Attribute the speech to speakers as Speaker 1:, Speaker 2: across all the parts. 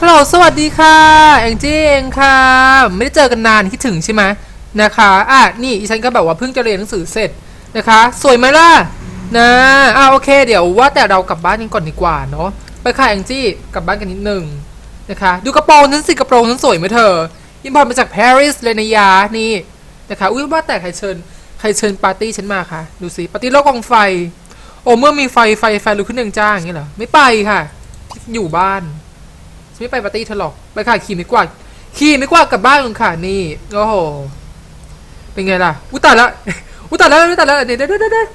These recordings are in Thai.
Speaker 1: ฮัลโหลสวัสดีค่ะแองจี้เองค่ะ ไม่ได้เจอกันนานคิดถึงใช่ไหมนะคะอะนี่ฉันก็แบบว่าเพิ่งจะเรียนหนังสือเสร็จนะคะ สวยไหมล่ะนะอะโอเค เดี๋ยวว่าแต่เรากลับบ้านกันก่อนดีกว่าเนาะไปค่ะแองจี้กลับบ้านกันนิดนึงนะคะ ดูกระโปรงฉันสิกระโปรงฉันสวยไหมเธออินพอร์ตมาจากปารีสเลยนะยานี่นะคะอุ้ยว่าแต่ใครเชิญใครเชิญปาร์ตี้ฉันมาคะดูสิปาร์ตี้โลกกองไฟ โอ้เมื่อมีไฟไฟไฟลุกขึ้นหนึ่งจ้าอย่างเงี้เหรอไม่ไปค่ะ อยู่บ้าน ฉันไม่ไปปาร์ตี้เธอหรอกไปค่ะขี่ไม่กวาดขี่ไม่กวาดกลับบ้านกันค่ะนี่โอ้โหเป็นไงล่ะอุยตายละอุยตายแล้วอุยตายแล้วเดี๋ยวเดี๋ยวเดี๋ยวเดี๋ยว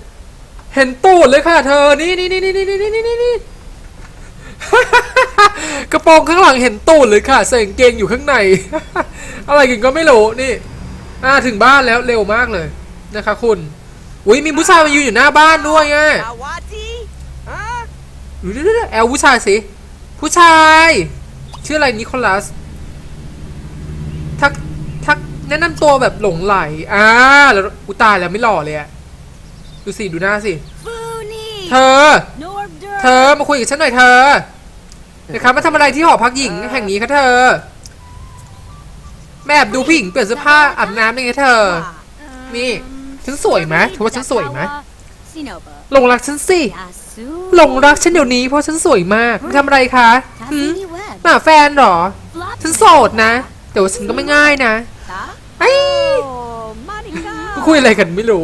Speaker 1: เห็นตูดเลยค่ะเธอนี่นี่นี่นี่นี่นี่นี่นี่นี่กระโปรงข้างหลังเห็นตูดเลยค่ะใส่กางเกงอยู่ข้างใน อะไรกันก็ไม่รู้นี่อ่าถึงบ้านแล้วเร็วมากเลยนะคะคุณอุ้ยมีผู้ชายมายืนอยู่หน้าบ้านด้วยไง
Speaker 2: Awati? Huh?
Speaker 1: ดูดิดิแอลผู้ชายสิผู้ชาย ชื่ออะไรนิโคลัส ทัก ทัก แนะนำตัวแบบหลงไหล อ่า แล้วอุยตายแล้วไม่หล่อเลยอะดูสิ ดูหน้าสิ
Speaker 2: Funi!
Speaker 1: เธอ
Speaker 2: Nordr!
Speaker 1: เธอ มาคุยกับฉันหน่อยเธอนะครับมาทำอะไรที่หอพักหญิงแห่งนี้คะเธอ แม่แอบดูผู้หญิงเปลี่ยนเสื้อผ้าอาบน้ำยังไงเธอ นี่ฉันสวยไหมเธอว่าฉันสวยไหม
Speaker 2: Sinoba.
Speaker 1: หลงรักฉันสิ
Speaker 2: Yasu.
Speaker 1: หลงรักฉันเดี๋ยวนี้เพราะฉันสวยมากทำอะไรคะหืม
Speaker 2: Tafini web.
Speaker 1: หาแฟนเหรอ ฉันโสดนะ แต่ว่าฉันก็ไม่ง่ายนะไอ้ก็คุยอะไรกันไม่รู้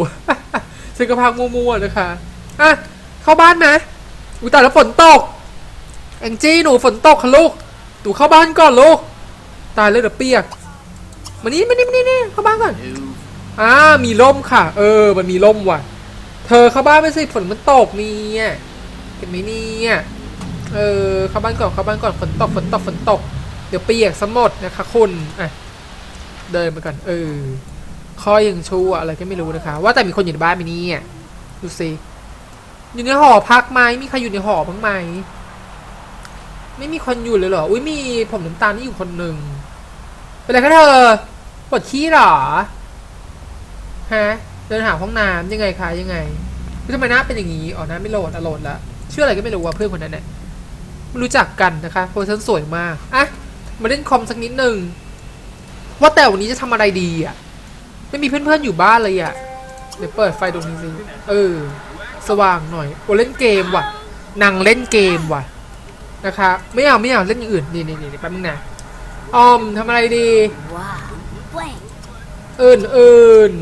Speaker 1: ฉันก็พักมั่วๆนะคะ อะ เข้าบ้านนะอุยตายแล้วฝนตก แองจี้หนูฝนตกค่ะลูกหนูเข้าบ้านก่อนลูก ตายเลยเดี๋ยวเปียก มานี่มานี่มานี่เข้าบ้านก่อน อ่า มีร่มค่ะ เออ มันมีร่มว่ะ เธอเข้าบ้านไม่สิฝนมันตกเนี่ยเห็นไหมเนี่ย เออเข้าบ้านก่อนเข้าบ้านก่อนฝนตกฝนตกฝนตก เดี๋ยวเปียกสมดนะคะคุณอะเดินมากันเออคอยยังชัวอะไรก็ไม่รู้นะคะ ว่าแต่มีคนอยู่ในบ้านไหมเนี่ยดูสิอยู่ในหอพักไหมมีใครอยู่ในหอบ้างไหมไม่มีคนอยู่เลยเหรอ อุ้ยมีผมน้ำตาลนี่อยู่คนหนึ่งเป็นไรคะเธอปวดขี้เหรอ ฮะ เดินหาห้องน้ำยังไงคะยังไงทำไมหน้าเป็นอย่างนี้ อ๋อหน้าไม่โหลดอะโหลดละ เชื่ออะไรก็ไม่รู้ว่าเพื่อนคนนั้นเนี่ย รู้จักกันนะคะเพราะฉันสวยมาก อะ มาเล่นคอมสักนิดหนึ่ง ว่าแต่วันนี้จะทำอะไรดีอะ ไม่มีเพื่อนๆอยู่บ้านเลยอะ เดี๋ยวเปิดไฟตรงนี้สิเออ สว่างหน่อย โอเล่นเกมว่ะนางเล่นเกมว่ะ นะคะ ไม่เอาไม่เอาเล่นอย่างอื่น นี่นี่นี่แป๊บนึงนะออมทำอะไรดี
Speaker 2: Wow. Blank.
Speaker 1: อื่นอื่น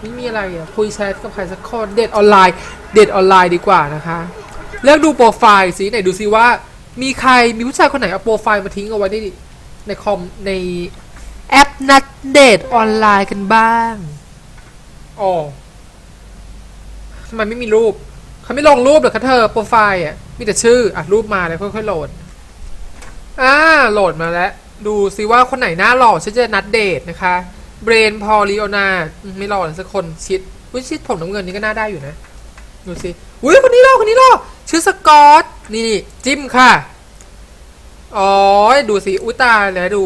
Speaker 1: ไม่มีอะไรอะคุยแชทกับใครสักคนเดทออนไลน์ เดทออนไลน์ดีกว่านะคะ เลือกดูโปรไฟล์สิไหนดูซิว่า มีใครมีผู้ชายคนไหนเอาโปรไฟล์มาทิ้งเอาไว้ในในคอมในแอปนัดเดทออนไลน์กันบ้างอ๋อทำไมไม่มีรูป เขาไม่ลงรูปเหรอคะเธอโปรไฟล์อะมีแต่ชื่ออะรูปมาแล้วค่อยๆโหลดอ่าโหลดมาแล้ว ดูซิว่าคนไหนหน้าหล่อฉันจะนัดเดทนะคะเบรนพอลิโอนาไม่หล่อเลยสักคนชิดอุ้ยชิดผมน้ำเงินนี่ก็น่าได้อยู่นะ ดูสิอุ้ยคนนี้หล่อคนนี้หล่อ ชื่อสกอตนี่นี่จิ้มค่ะอ๋อดูสิอุตาแล้วดู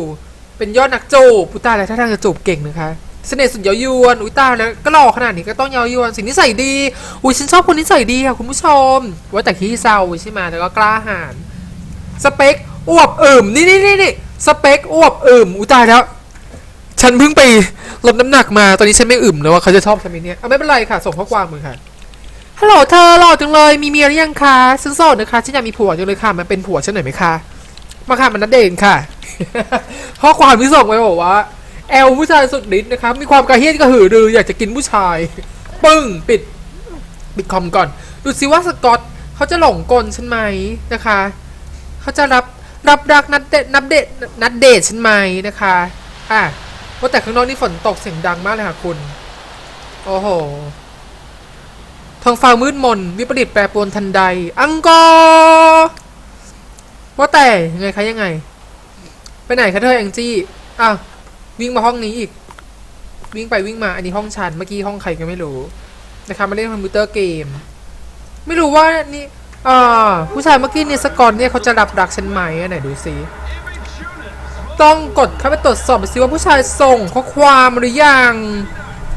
Speaker 1: เป็นยอดนักจูบอุตาแล้วถ้าทางจะจูบเก่งนะคะเสน่ห์สุดเย้ายวนอุยตาแล้วก็หล่อขนาดนี้ก็ต้องเย้ายวนสิ่งที่ใส่ดี อุ้ยฉันชอบคนที่ใส่ดีค่ะคุณผู้ชม ว่าแต่ขี้เศร้าใช่ไหมแต่ก็กล้าหาญสเปคอวบอึมนี่นี่นี่นี่สเปคอวบอึมอุยตายแล้ว ฉันเพิ่งไปลดน้ำหนักมาตอนนี้ฉันไม่อึมแล้วว่าเขาจะชอบฉันไหมเนี่ยเอาไม่เป็นไรค่ะ ส่งข้อความมือค่ะ ฮัลโหลเธอหล่อจังเลยมีเมียหรือยังคะฉันโสดนะคะฉันอยากมีผัวจังเลยค่ะ มันเป็นผัวฉันหน่อยไหมคะมาค่ะมันนัดเดทค่ะข้อความที่ส่งไปบอกว่าแอลผู้ชายสุดฤทธิ์นะคะมีความกระเฮี้ยนกระหือรืออยากจะกินผู้ชาย ปึ้งปิดปิดคอมก่อน ดูซิว่าสกอตเขาจะหลงกลฉันไหมนะคะเขาจะรับรับรักนัดเดทนัดเดทนัดเดทฉันไหมนะคะอะว่าแต่ข้างนอกนี่ฝนตกเสียงดังมากเลยค่ะคุณ โอ้โห ท้องฟ้ามืดมน วิปริตแปรปรวนทันใด อังกอร์ว่าแต่ยังไงคะยังไง ไปไหนคะเธอแองจี้อ้าววิ่งมาห้องนี้อีก วิ่งไปวิ่งมาอันนี้ห้องฉันเมื่อกี้ห้องใครก็ไม่รู้นะคะมาเล่นคอมพิวเตอร์เกม ไม่รู้ว่านี่อ่าผู้ชายเมื่อกี้เนี่ยสกอร์เนี่ยเขาจะรับรักฉันไหมอันไหนดูสิต้องกดเข้าไปตรวจสอบสิว่าผู้ชายส่งข้อความหรือยัง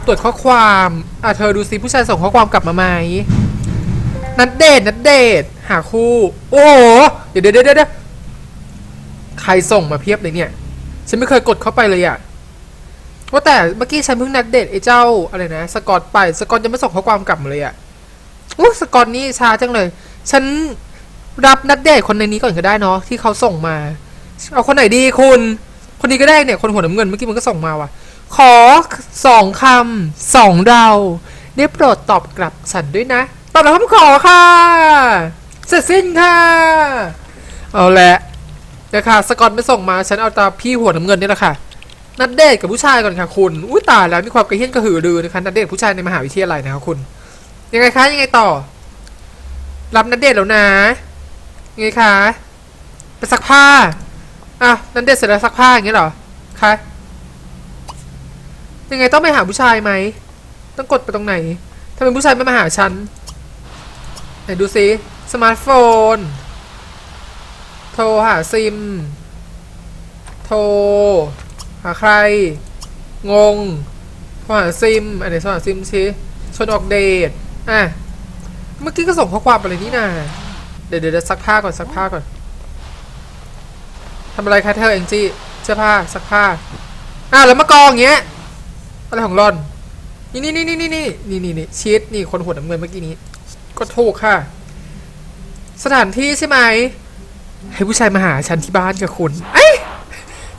Speaker 1: ตรวจข้อความอะเธอดูสิผู้ชายส่งข้อความกลับมาไหมนัดเดทนัดเดทหาคู่ โอ้โหเดี๋ยวเดี๋ยวเดี๋ยวเดี๋ยวใครส่งมาเพียบเลยเนี่ย ฉันไม่เคยกดเข้าไปเลยอะว่าแต่เมื่อกี้ฉันเพิ่งนัดเดทไอ้เจ้าอะไรนะสกอตไปสกอตยังไม่ส่งข้อความกลับมาเลยอะอู้สกอตนี่ช้าจังเลย ฉันรับนัดเดทคนในนี้ก่อนก็ได้เนาะที่เขาส่งมา เอาคนไหนดีคุณ คนนี้ก็ได้เนี่ยคนหัวน้ำเงินเมื่อกี้มันก็ส่งมาว่ะ ขอสองคำสองเราได้โปรดตอบกลับฉันด้วยนะ ตอบรับคำขอค่ะเสร็จสิ้นค่ะ เอาละนะคะสกอตไม่ส่งมาฉันเอาตาพี่หัวน้ำเงินนี่แหละค่ะ นัดเดทกับผู้ชายก่อนค่ะคุณ อุ้ยตายแล้วมีความกระเฮี้ยนกระหือรือนะคะนัดเดทผู้ชายในมหาวิทยาลัยนะคะคุณ ยังไงคะยังไงต่อ รับนัดเดทแล้วนะ ยังไงคะ ไปซักผ้า อะนัดเดทเสร็จแล้วซักผ้าอย่างเงี้ยเหรอ คะ ยังไงต้องไปหาผู้ชายไหม ต้องกดไปตรงไหนทำไมผู้ชายไม่มาหาฉัน ไหนดูซิ สมาร์ทโฟน โทรหาซิม โทร หาใคร งง โทรหาซิม อันไหนโทรหาซิมชิชวนออกเดท อะ เมื่อกี้ก็ส่งข้อความไปเลยนี่นาเดี๋ยวเดี๋ยวซักผ้าก่อนซักผ้าก่อนทำอะไรคะเธอเองจี้เสื้อผ้าซักผ้าอะแล้วมากองอย่างเงี้ย อะไรของรอน นี่นี่นี่นี่นี่นี่นี่นี่นี่ชีตนี่คนหัวน้ำเงินเมื่อกี้นี้ ก็ถูกค่ะ สถานที่ใช่ไหม ให้ผู้ชายมาหาฉันที่บ้านกับคุณ เอ้ย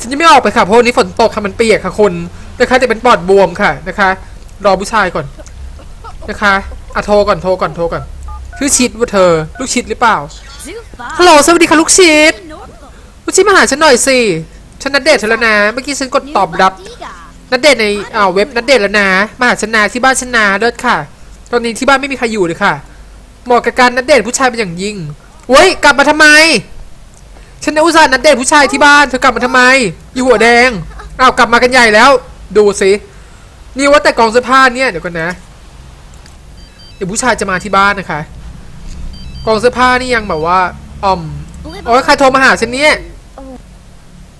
Speaker 1: ฉันจะไม่ออกไปค่ะเพราะวันนี้ฝนตกค่ะมันเปียกค่ะคุณนะคะจะเป็นปอดบวมค่ะนะคะ รอผู้ชายก่อนนะคะอะโทรก่อนโทรก่อนโทรก่อนชื่อชิดว่าเธอ ลูกชิดหรือเปล่าฮัลโหลสวัสดีค่ะลูกชิดลูกชิดมาหาฉันหน่อยสิฉันนัดเดทเธอแล้วนะ เมื่อกี้ฉันกดตอบรับ นัดเดทในอ่าเว็บนัดเดทแล้วนะมาหาฉันนาที่บ้านฉันนาเลิศค่ะ ตอนนี้ที่บ้านไม่มีใครอยู่เลยค่ะเหมาะกับการนัดเดทผู้ชายเป็นอย่างยิ่งเว้ยกลับมาทำไม ฉันะอุตส่าห์นัดเดทผู้ชายที่บ้านเธอกลับมาทำไม อยู่หัวแดงอ้าวกลับมากันใหญ่แล้ว ดูสินี่ว่าแต่กองเสื้อผ้าเนี่ยเดี๋ยวก่อนนะ เดี๋ยวผู้ชายจะมาที่บ้านนะคะ กองเสื้อผ้านี่ยังแบบว่าอ่อมโอ้ยใครโทรมาหาฉันเนี่ย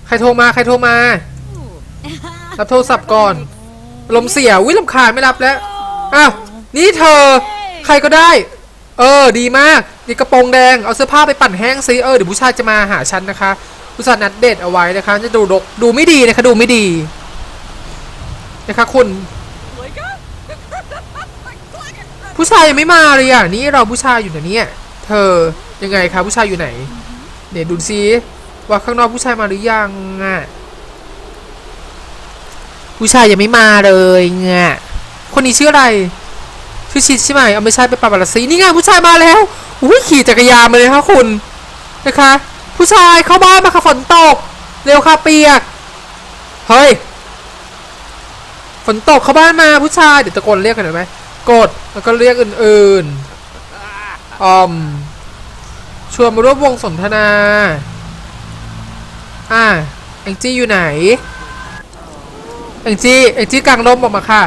Speaker 1: ใครโทรมาใครโทรมา รับโทรศัพท์ก่อนลมเสียวิลำคาญไม่รับแล้วอ้าวนี่เธอ ใครก็ได้ เออ ดีมากนี่กระโปรงแดงเอาเสื้อผ้าไปปั่นแห้งซิเออเดี๋ยวผู้ชายจะมาหาฉันนะคะผู้ชายนัดเดทเอาไว้นะคะ จะดูดกดูไม่ดีนะคะดูไม่ดีนะคะคุณผู้ชายยังไม่มาเลยอะนี่เราผู้ชายอยู่นะเนี่ยเธอยังไงคะผู้ชายอยู่ไหนเดี๋ยวดูซิว่าข้างนอกผู้ชายมาหรือยังอะ ผู้ชายยังไม่มาเลยเงี้ยคนนี้ชื่ออะไรชื่อชิดใช่ไหมเอาไม่ใช่ไปปาปารัสซีนี่ไงผู้ชายมาแล้วอุ้ยขี่จักรยานมาเลยค่ะคุณนะคะ ผู้ชายเข้าบ้านมาค่ะฝนตก เร็วค่ะเปียกเฮ้ยฝนตกเข้าบ้านมาผู้ชายเดี๋ยวตะโกนเรียกกันหน่อยไหมกดแล้วก็เรียกอื่นๆออมชวนมาร่วมวงสนทนา อ่าแองจี้อยู่ไหน แองจี้แองจี้กลางร่มออกมาค่ะ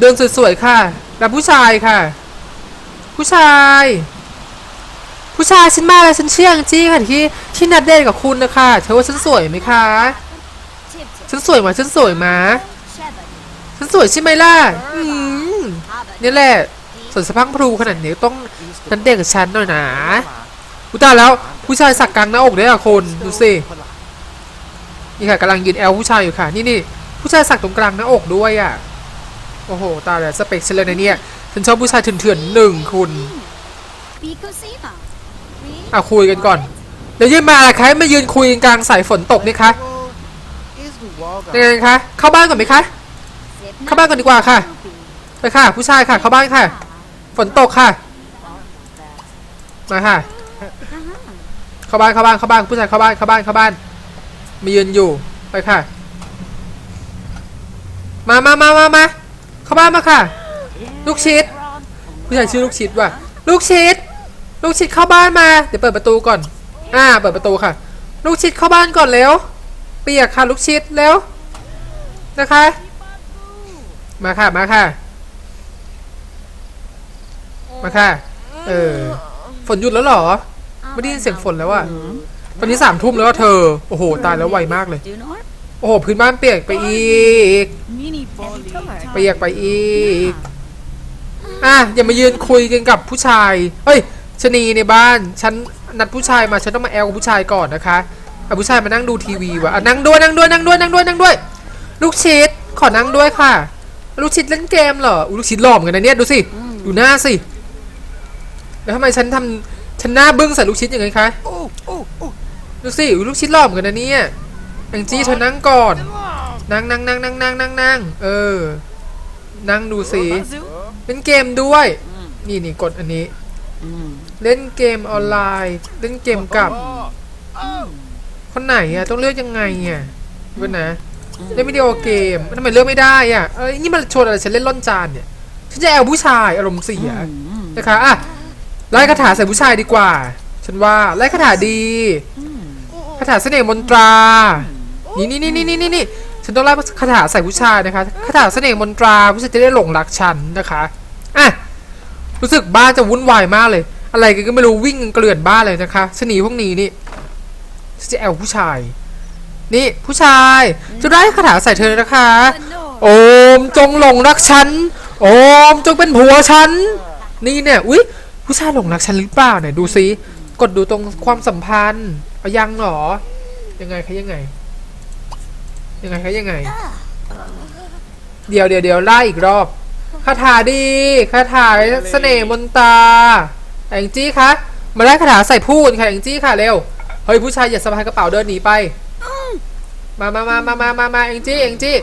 Speaker 1: เดินสวยๆค่ะรับผู้ชายค่ะ ผู้ชาย ผู้ชายฉันมาแล้วฉันเชื่อแองจี้ค่ะที่ที่นัดเดทกับคุณนะคะเธอว่าฉันสวยไหมคะฉันสวยไหมฉันสวยไหม
Speaker 2: Chevy.
Speaker 1: ฉันสวยใช่ไหมล่ะอืมนี่แหละส่วนสะพังพลูขนาดนี้ต้องนัดเดทกับฉันหน่อยนะอุตาแล้วผู้ชายสักกลางหน้าอกได้อะคนดูสินี่ค่ะกำลังยืนแอลผู้ชายอยู่ค่ะ นี่นี่ ผู้ชายสักตรงกลางหน้าอกด้วยอะโอ้โห ตายแล้วสเปคฉันเลยนะเนี่ย ฉันชอบผู้ชายเถื่อนๆหนึ่งคุณ
Speaker 2: Bicosima. We
Speaker 1: อะคุยกันก่อนเดี๋ยวยืนมาอะไรคะมายืนคุยกันกลางสายฝนตกนี่คะยังไงคะ เข้าบ้านก่อนไหมคะ
Speaker 2: zip
Speaker 1: เข้าบ้านก่อนดีกว่าค่ะ ไปค่ะ ผู้ชายค่ะ เข้าบ้านค่ะ ฝนตกค่ะ มาค่ะ เข้าบ้านเข้าบ้านเข้าบ้านผู้ชายเข้าบ้านเข้าบ้านเข้าบ้านมายืนอยู่ ไปค่ะ มามามามามาเข้าบ้านมาค่ะ ลูกชิดผู้ชายชื่อลูกชิดว่ะ ลูกชิด ลูกชิดเข้าบ้านมา เดี๋ยวเปิดประตูก่อน อ่า เปิดประตูค่ะ ลูกชิดเข้าบ้านก่อนเร็วเปียกค่ะ ลูกชิดเร็วนะคะ มาค่ะ มาค่ะ มาค่ะ เออ ฝนหยุดแล้วเหรอ ไม่ได้ยินเสียงฝนแล้วอะตอนนี้สามทุ่มแล้วอะเธอ โอ้โห ตายแล้วไวมากเลย
Speaker 2: Do north.
Speaker 1: โอ้โหพื้นบ้านเปียกไปอีก
Speaker 2: Mini volley.
Speaker 1: เปียกไปอีก อะอย่ามายืนคุยกันกับผู้ชายเฮ้ยชะนีในบ้านฉันนัดผู้ชายมาฉันต้องมาแอลกับผู้ชายก่อนนะคะเอาผู้ชายมานั่งดูทีวีวะอะนั่งด้วยนั่งด้วยนั่งด้วยนั่งด้วยนั่งด้วย ลูกชิดขอนั่งด้วยค่ะ ลูกชิดเล่นเกมเหรออุ๊ยลูกชิดหล่อเหมือนกันนะเนี่ยดูสิดูหน้าสิแล้วทำไมฉันทำฉันหน้าบึ้งใส่ลูกชิดอย่างไงคะ
Speaker 3: Oh, oh, oh.
Speaker 1: ดูสิอุ๊ยลูกชิดหล่อเหมือนกันนะเนี่ย แองจี้เธอนั่งก่อน นั่งนั่งนั่งนั่งนั่งนั่งนั่งเออ นั่งดูสิ
Speaker 3: Bazoo.
Speaker 1: เล่นเกมด้วย นี่นี่กดอันนี้ เล่นเกมออนไลน์ เล่นเกมกับ คนไหนอะ ต้องเลือกยังไงอะเว้ยนะเล่นวิดีโอเกมทำไมเลือกไม่ได้อะเอ้ยนี่มันชวนอะไรฉันเล่นล่อนจานเนี่ยฉันจะแอลผู้ชายอารมณ์เสียนะคะอะไล่คาถาใส่ผู้ชายดีกว่า ฉันว่าไล่คาถาดีคาถาเสน่ห์มนตรานี่ นี่นี่นี่นี่นี่นี่ฉันต้องไล่คาถาใส่ผู้ชายนะคะคาถาเสน่ห์มนตราผู้ชายจะได้หลงรักฉันนะคะอะรู้สึกบ้านจะวุ่นวายมากเลย อะไรกันก็ไม่รู้วิ่งกันเกลื่อนบ้านเลยนะคะชนีพวกนี้นี่จะแอลผู้ชาย นี่ผู้ชายจะได้คาถาใส่เธอนะคะ โอมจงหลงรักฉัน โอมจงเป็นผัวฉัน นี่เนี่ยอุ๊ยผู้ชายหลงรักฉันหรือเปล่าเนี่ยดูซิกดดูตรงความสัมพันธ์เอายังเหรอยังไงคะยังไง ยังไงคะยังไง เดี๋ยวเดี๋ยวเดี๋ยวไล่อีกรอบคาถาดีคาถาเสน่ห์มนตราแองจี้คะมาได้คาถาใส่พูดค่ะแองจี้ค่ะเร็วเฮ้ยผู้ชายอย่าสะพายกระเป๋าเดินหนีไปมามามามามามามาแองจี้แองจี้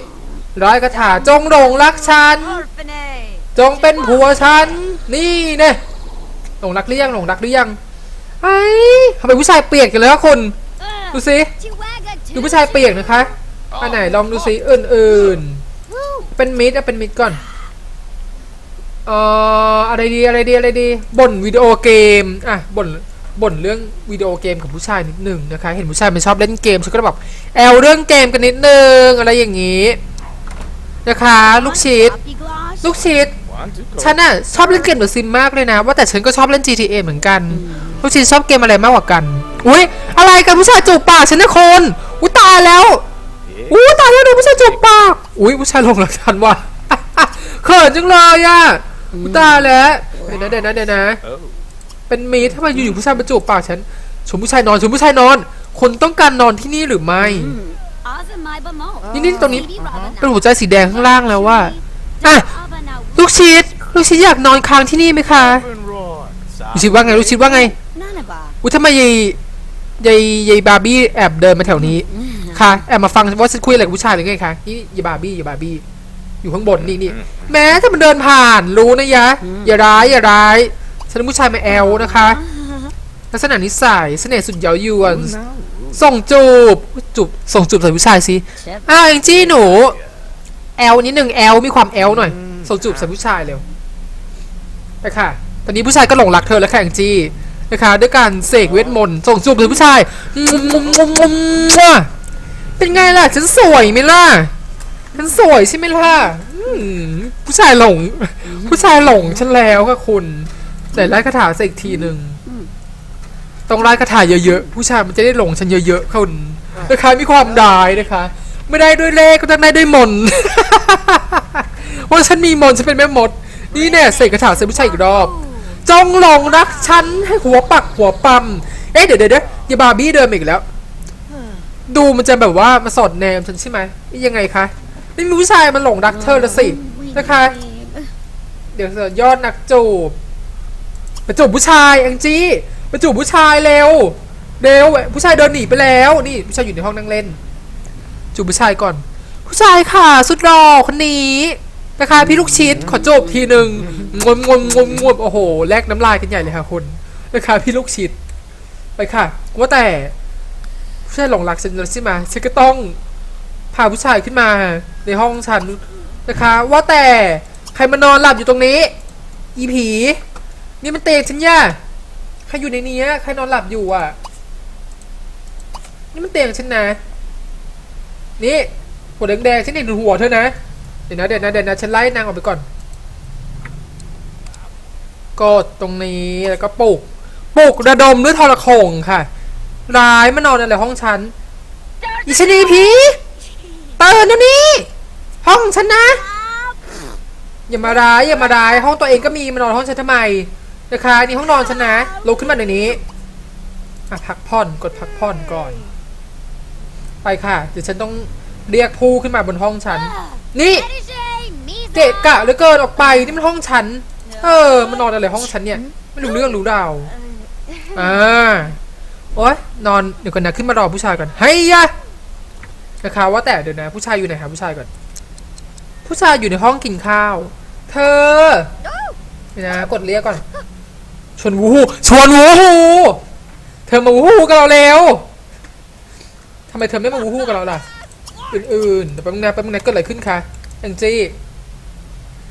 Speaker 1: ร้อยคาถาจงหลงรักฉัน
Speaker 2: Orphanage.
Speaker 1: จงเป็นผัวฉัน นี่เนี่ยหลงรักหรือยังหลงรักหรือยังไอ้ทำไมผู้ชายเปียกกันเลยวะคุณดูสิ
Speaker 2: Chihuahua
Speaker 1: ดูผู้ชายเปียกนะคะ อันไหนลองดูสิอื่นๆ เป็นมิดอะเป็นมิดก่อน เอ่ออะไรดีอะไรดีอะไรดีบ่นวิดีโอเกมอะบ่นบ่นเรื่องวิดีโอเกมกับผู้ชายนิดหนึ่งนะคะ เห็นผู้ชายมันชอบเล่นเกมฉันก็เลยแบบแอลเรื่องเกมกันนิดนึงอะไรอย่างนี้นะคะ ลูกชิดลูกชิดฉันอะชอบเล่นเกมเดอะซิมมากเลยนะ ว่าแต่ฉันก็ชอบเล่น GTA เหมือนกัน ลูกชิดชอบเกมอะไรมากกว่ากัน อุ้ยอะไรกันผู้ชายจูบปากฉันนะคนอุ้ยตายแล้ว อุ้ยตายแล้วดูผู้ชายจูบปากอุ้ยผู้ชายลงหลักฉันว่ะเขินจังเลยอะอุ๊ยตายแล้วเดี๋ยวนะเดี๋ยวนะเดี๋ยวนะ
Speaker 3: Oh.
Speaker 1: เป็นมีทำไมอยู่ๆผู้ชายมาจูบปากฉันชมผู้ชายนอนชมผู้ชายนอน คนต้องการนอนที่นี่หรือไม่
Speaker 2: Awesome, my bamo.
Speaker 1: นี่นี่ตรงนี้
Speaker 2: Baby Robin
Speaker 1: เป็นหัวใจสีแดงข้างล่างแล้วว่า
Speaker 2: now.
Speaker 1: อะ
Speaker 2: Ava now.
Speaker 1: ลูกชิดลูกชิดอยากนอนค้างที่นี่ไหมคะ
Speaker 3: And roar.
Speaker 1: ลูกชิดว่าไงลูกชิดว่าไง
Speaker 2: Nanaba.
Speaker 1: อุ้ยทำไมยายยายยายบาร์บี้แอบเดินมาแถวนี้ ค่ะแอบมาฟังว่าฉันคุยอะไรกับผู้ชายหรือไงคะนี่ยายบาร์บี้ยายบาร์บี้อยู่ข้างบนนี่นี่แม้ถ้ามันเดินผ่านรู้นะยะ อย่าร้ายอย่าร้ายฉันเป็นผู้ชายมาแอลนะคะลักษณะนิสัยเสน่ห์สุดเย้ายวน
Speaker 3: Now.
Speaker 1: ส่งจูบจูบส่งจูบใส่ผู้ชายสิอ้าวแองจี้หนูแอลนิดหนึ่งแอลมีความแอลหน่อยส่งจูบใส่ผู้ชายเร็วไปค่ะ ตอนนี้ผู้ชายก็หลงรักเธอแล้วค่ะแองจี้นะคะ ด้วยการเสกเวทมนต์ส่งจูบใส่ผู้ชายงุมงุมงุมงุมงุม เป็นไงล่ะ ฉันสวยไหมล่ะ ฉันสวยใช่ไหมล่ะอืมผู้ชายหลง ผู้ชายหลงฉันแล้วค่ะคุณไหนไล่คาถาใส่อีกทีหนึ่งต้องไล่คาถาเยอะๆ ผู้ชายมันจะได้หลงฉันเยอะๆคุณนะคะมีความดายนะคะ ไม่ได้ด้วยเลขก็ต้องได้ด้วยมนต์เพราฉันมีมนฉันเป็นแม่มด นี่แน่เสกคาถาใส่ผู้ชายอีกรอบ จงหลงรักฉันให้หัวปักหัวปั๊มเอ๊ะเดี๋ยวเดี๋ยวเดี๋ยวอย่าบาร์บี้เดิมอีกแล้ว ดูมันจะแบบว่ามาสอดแนมฉันใช่ไหมนี่ยังไงคะนี่มีผู้ชายมันหลงรักเธอละสินะคะ เดี๋ยวเสือยอดนักจูบไปจูบผู้ชายแองจี้ไปจูบผู้ชายเร็วเร็วผู้ชายเดินหนีไปแล้ว นี่ผู้ชายอยู่ในห้องนั่งเล่น จูบผู้ชายก่อน ผู้ชายค่ะสุดหล่อคนนี้นะคะพี่ลูกชิดขอจูบทีหนึ่งงวมงวมงวมงวมโอ้โหแลกน้ำลายกันใหญ่เลยค่ะคุณนะคะพี่ลูกชิดไปค่ะว่าแต่ ผู้ชายหลงรักฉันแล้วใช่ไหมฉันก็ต้องพาผู้ชายขึ้นมาในห้องฉันนะคะ ว่าแต่ใครมานอนหลับอยู่ตรงนี้ อีผี นี่มันเตียงฉันย่าใครอยู่ในนี้ใครนอนหลับอยู่อะ นี่มันเตียงฉันนะ นี่หัวแดงๆฉันเห็นหัวเธอนะ เดี๋ยวนะเดี๋ยวนะเดี๋ยวนะฉันไล่นางออกไปก่อนกดตรงนี้แล้วก็ปลุกปลุกระดมด้วยทรโขงค่ะ ร้ายมานอนอะไรห้องฉันอีชนีผีเตื่นเดี๋ยวนี้ ห้องฉันนะ อย่ามาร้ายอย่ามาร้าย ห้องตัวเองก็มีมานอนห้องฉันทำไมนะคะนี่ห้องนอนฉันนะลุกขึ้นมาเดี๋ยวนี้อะพักผ่อนกดพักผ่อนก่อน ไปค่ะ เดี๋ยวฉันต้องเรียกผู้ขึ้นมาบนห้องฉัน นี่เกะกะเหลือเกินออกไปนี่มันห้องฉัน เออ มันนอนอะไรห้องฉันเนี่ย ไม่รู้เรื่องรู้ราวอ่า โอ๊ยนอนเดี๋ยวก่อนนะขึ้นมารอผู้ชายก่อนเฮ้ยยะนะคะว่าแต่เดี๋ยวนะ ผู้ชายอยู่ไหนหาผู้ชายก่อน ผู้ชายอยู่ในห้องกินข้าว เธอเดี๋ยวนะกดเรียกก่อน ชวนวูฮูชวนวูฮูเธอมาวูฮูกับเราเร็วทำไมเธอไม่มาวูฮูกับเราล่ะ อื่นๆเดี๋ยวแป๊บนึงนะแป๊บนึงนะเกิดอะไรขึ้นคะแองจี้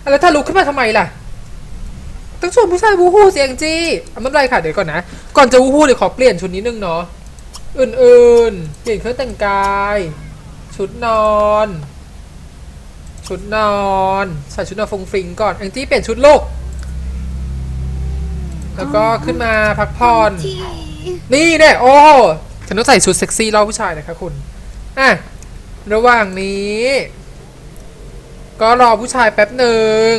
Speaker 1: อะแล้วเธอลุกขึ้นมาทำไมล่ะ ต้องชวนผู้ชายวูฮูสิแองจี้เอาไม่เป็นไรค่ะเดี๋ยวก่อนนะ ก่อนจะวูฮูเดี๋ยวขอเปลี่ยนชุดนิดนึงเนาะ อื่นๆ เปลี่ยนเครื่องแต่งกาย ชุดนอน ชุดนอนใส่ชุดนอนฟงฟริงก่อนแองจี้เปลี่ยนชุดลูก แล้วก็ขึ้นมาพักผ่อน นี่เนี่ยโอ้โหฉันต้องใส่ชุดเซ็กซี่ล่อผู้ชายนะคะคุณ อะ ระหว่างนี้ ก็รอผู้ชายแป๊บหนึ่ง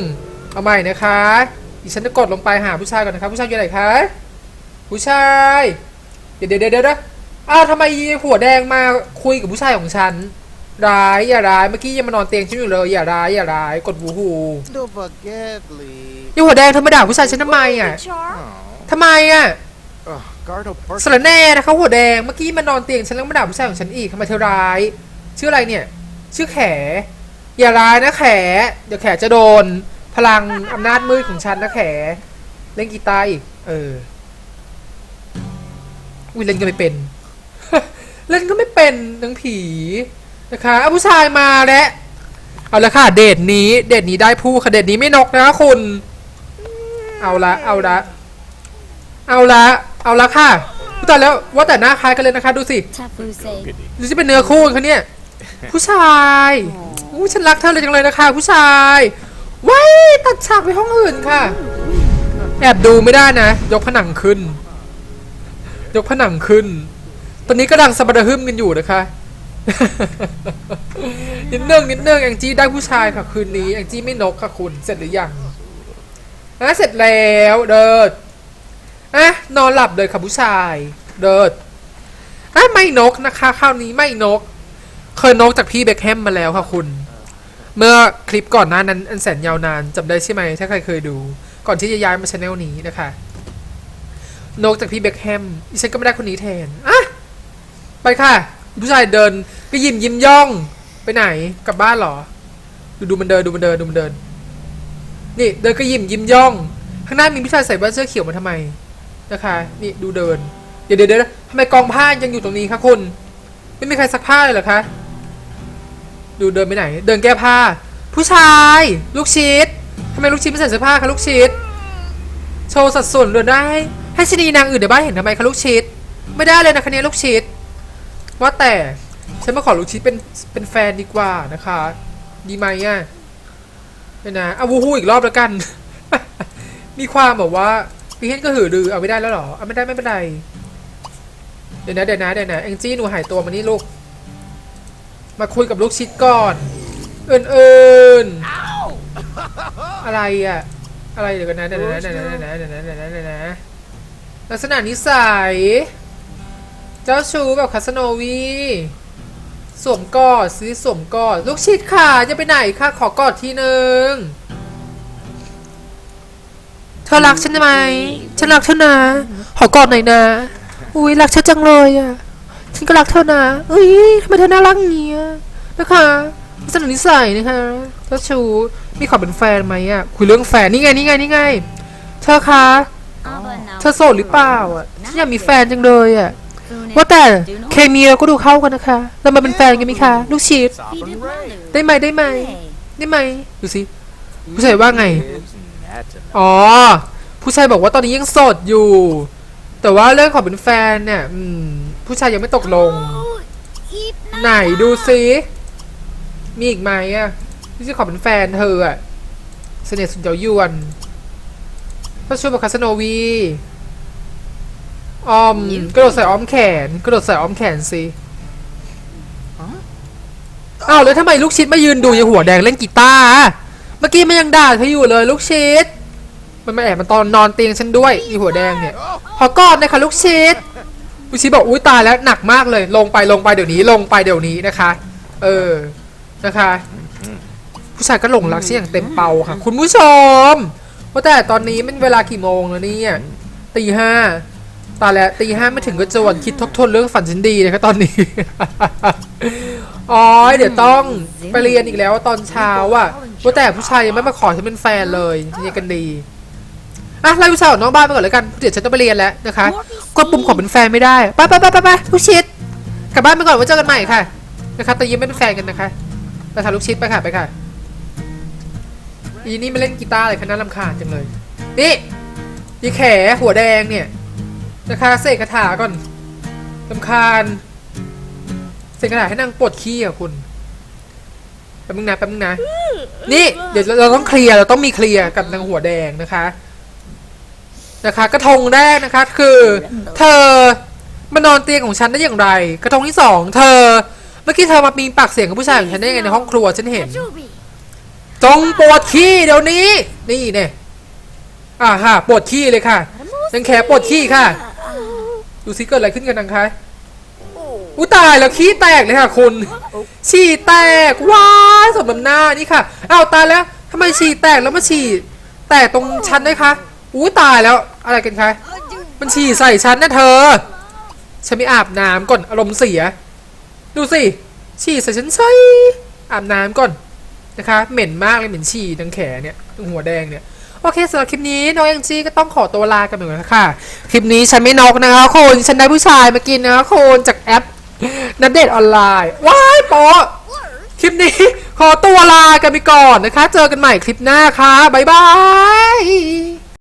Speaker 1: เอาใหม่นะคะ ดิฉันจะกดลงไปหาผู้ชายก่อนนะคะผู้ชายอยู่ไหนคะ ผู้ชาย เดี๋ยวเดี๋ยวเดี๋ยวเดี๋ยวอ้าวทำไมหัวแดงมาคุยกับผู้ชายของฉัน ร้ายอย่าร้าย เมื่อกี้ยังมานอนเตียงฉันอยู่เลย อย่าร้ายอย่าร้าย กดบูฮู
Speaker 3: Don't forget, Lee.
Speaker 1: ยี่หัวแดงเธอมาด่าผู้ชายฉันทำไมอะ
Speaker 2: Char?
Speaker 3: Oh.
Speaker 1: ทำไมอะ
Speaker 3: Ugh, Gardo
Speaker 1: ส
Speaker 3: Park. า
Speaker 1: รแน่นะคะหัวแดง เมื่อกี้มันนอนเตียงฉันแล้วมาด่าผู้ชายของฉันอีกทำไมเธอร้าย ชื่ออะไรเนี่ย ชื่อแข อย่าร้ายนะแข เดี๋ยวแขจะโดน พลังอำนาจมืดของฉันนะแข เล่นกีตาร์อีก เออ อุ้ยเล่นก็ไม่เป็น เล่นก็ไม่เป็นนังผีนะคะผู้ชายมาแล้วเอาละค่ะ เดทนี้ เดทนี้ได้ผู้ค่ะเดทนี้ไม่นกนะคะคุณ เอาละ เอาละ เอาละ เอาละค่ะอุ๊ยตายแล้วว่าแต่หน้าคล้ายกันเลยนะคะ ดูสิ ดูสิเป็นเนื้อคู่กันเขาเนี่ย ผู้ชายอู้ฉันรักเธอเลยจังเลยนะคะ ผู้ชายว้าย ตัดฉากไปห้องอื่นค่ะ แอบดูไม่ได้นะ ยกผนังขึ้น ยกผนังขึ้น ตอนนี้กำลังสะบัดหึมกันอยู่นะคะนิดเนึงนิดเนึงแองจี้ได้ผู้ชายค่ะคืนนี้แองจี้ไม่นกค่ะคุณเสร็จหรือยังอะเสร็จแล้วเดิดอะนอนหลับเลยค่ะผู้ชายเดิดอะไม่นกนะคะคราวนี้ไม่นก เคยนกจากพี่เบคแฮมมาแล้วค่ะคุณ เมื่อคลิปก่อนหน้านั้นอันแสนยาวนานจำได้ใช่ไหม ถ้าใครเคยดู ก่อนที่จะย้ายมาช anel นี้นะคะนกจากพี่เบคแฮมดิฉันก็ไม่ได้คนนี้แทนอะไปค่ะ ผู้ชายเดินก็ยิ้มยิ้มย่อง ไปไหนกลับบ้านเหรอ ดูดูมันเดินดูมันเดินดูมันเดิน นี่เดินก็ยิ้มยิ้มย่อง ข้างหน้ามีผู้ชายใส่เสื้อเขียวมาทำไมนะคะนี่ดูเดิน เดี๋ยวเดี๋ยวทำไมกองผ้ายังอยู่ตรงนี้คะคุณ ไม่มีใครซักผ้าเลยเหรอคะ ดูเดินไปไหน เดินแก้ผ้า ผู้ชาย ลูกชิดทำไมลูกชิดไม่ใส่เสื้อผ้าคะลูกชิดโชว์สัดส่วนเดินได้ ให้ชนีนางอื่นในบ้านเห็นทำไมคะลูกชิดไม่ได้เลยนะคะเนี่ยลูกชิดว่าแต่ฉันมาขอลูกชิดเป็นเป็นแฟนดีกว่านะคะ ดีไหมอะเนี่ยนะเอาวูฮูอีกรอบแล้วกัน มีความแบบว่าพี่เฮนก็หือรือเอาไม่ได้แล้วหรอเอาไม่ได้ไม่เป็นไรเดี๋ยวนะเดี๋ยวนะเดี๋ยวนะแองจี้หนูหายตัวมานี่ลูก มาคุยกับลูกชิดก่อนอื่นๆอะไรอะอะไรเดี๋ยวกันนะเดี๋ยวนะเดี๋ยวนะเดี๋ยวนะเดี๋ยวนะเดี๋ยวนะเดี๋ยวนะลักษณะนิสัย เจ้าชู้แบบคาสโนวีสวมกอดซิสวมกอดลูกชิดค่ะจะไปไหนคะขอกอดทีนึงเธอรักฉันไหมฉันรักเธอนะขอกอดหน่อยนะ อุ้ยรักเธอจังเลยอะ ฉันก็รักเธอนะเอ้ยทำไมเธอน่ารักอย่างเงี้ยนะคะลักษณะนิสัยนะคะเจ้าชูมีขอเป็นแฟนไหมอะ คุยเรื่องแฟนนี่ไงนี่ไงนี่ไง เธอคะ เธอโสดหรือเปล่าอะ ฉันอยากมีแฟนจังเลยอะ ว่าแต่เคมีเราก็ดูเข้ากันนะคะ เรามาเป็นแฟนกันไหมคะ ลูกชิด
Speaker 3: Stop and rain.
Speaker 1: ได้ไหมได้ไหมได้ไหมดูสิ ผู้ชายว่าไง
Speaker 3: Isn't that enough?
Speaker 1: อ๋อ ผู้ชายบอกว่าตอนนี้ยังโสดอยู่ แต่ว่าเรื่องของเป็นแฟนเนี่ย อืม ผู้ชายยังไม่ตกลงไหนดูซิมีอีกไหมอะที่จะขอเป็นแฟนเธออะเสน่ห์สุดเย้ายวนพระชูบอกคาสโนวีออมกระโดดใส่อ้อมแขนกระโดดใส่อ้อมแขนสิอ้าวแล้วทำไมลูกชิดมายืนดูยายหัวแดงเล่นกีตาร์อะเมื่อกี้มันยังด่าเธออยู่เลยลูกชิดมันมาแอบมันตอนนอนเตียงฉันด้วยยายหัวแดงเนี่ยขอกอดหนะคะลูกชิด ผู้ชี้บอกอุ้ยตายแล้วหนักมากเลย ลงไปลงไปเดี๋ยวนี้ลงไปเดี๋ยวนี้นะคะ เออนะคะ ผู้ชายก็หลงรักฉันอย่างเต็มเป่าค่ะ คุณผู้ชมว่าแต่ตอนนี้มันเวลากี่โมงแล้วเนี่ยตีห้าตายแล้วตีห้าไม่ถึงก็จวนคิดทบทวนเรื่องฝันฉันดีนะคะตอนนี้ อ๋อเดี๋ยวต้องไปเรียนอีกแล้วตอนเช้าอะว่าแต่ผู้ชายยังไม่มาขอฉันเป็นแฟนเลยยังกันดี อะไล่ผู้ชายออกนอกบ้านไปก่อนแล้วกันเดี๋ยวฉันต้องไปเรียนแล้วนะคะกดปุ่มขอเป็นแฟนไม่ได้ไปไปไปไปไปลูกชิดกลับบ้านไปก่อนไว้เจอกันใหม่ค่ะนะคะแต่ยังไม่เป็นแฟนกันนะคะไปค่ะลูกชิดไปค่ะไปค่ะอีนี่มาเล่นกีตาร์อะไรคะน่ารำคาญจังเลยนี่ยีแขหัวแดงเนี่ยนะคะเสกคาถาก่อนลำคาญเสกคาถาให้นางปวดขี้อะคุณแป๊บนึงนะแป๊บนึงนะนี่เดี๋ยวเราต้องเคลียร์เราต้องมีเคลียร์กับนางหัวแดงนะคะ นะคะ กระทงแรกนะคะ คือ เธอมานอนเตียงของฉันได้อย่างไร กระทงที่สองเธอ เมื่อกี้เธอมามีปากเสียงกับผู้ชายของฉันได้ยังไงในห้องครัวฉันเห็น จงปวดขี้เดี๋ยวนี้ นี่เนี่ยอ่าฮะปวดขี้เลยค่ะนังแขปวดขี้ค่ะ ดูซิเกิดอะไรขึ้นกันนังคะอุตายแล้วขี้แตกเลยค่ะคุณฉี่แตกว้าสมน้ำหน้านี่ค่ะอ้าวตายแล้วทำไมฉี่แตกแล้วมาฉี่แตกตรงชั้นด้วยคะ อุ้ตายแล้ว อะไรกันคะมันฉี่ใส่ฉันนะเธอ ฉันไม่อาบน้ำก่อน อารมณ์เสีย ดูสิ ฉี่ใส่ฉันใช่อาบน้ำก่อนนะคะ เหม็นมากเลยเหม็นฉี่ดังแขเนี่ยตรงหัวแดงเนี่ย โอเคสำหรับคลิปนี้น้องแองจี้ก็ต้องขอตัวลากันไปก่อนนะคะคลิปนี้ฉันไม่นกนะคะคุณฉันได้ผู้ชายมากินนะคะคุณจากแอปนัดเดทออนไลน์ ว้ายโปะคลิปนี้ขอตัวลากันไปก่อนนะคะ เจอกันใหม่คลิปหน้าค่ะ บ๊ายบาย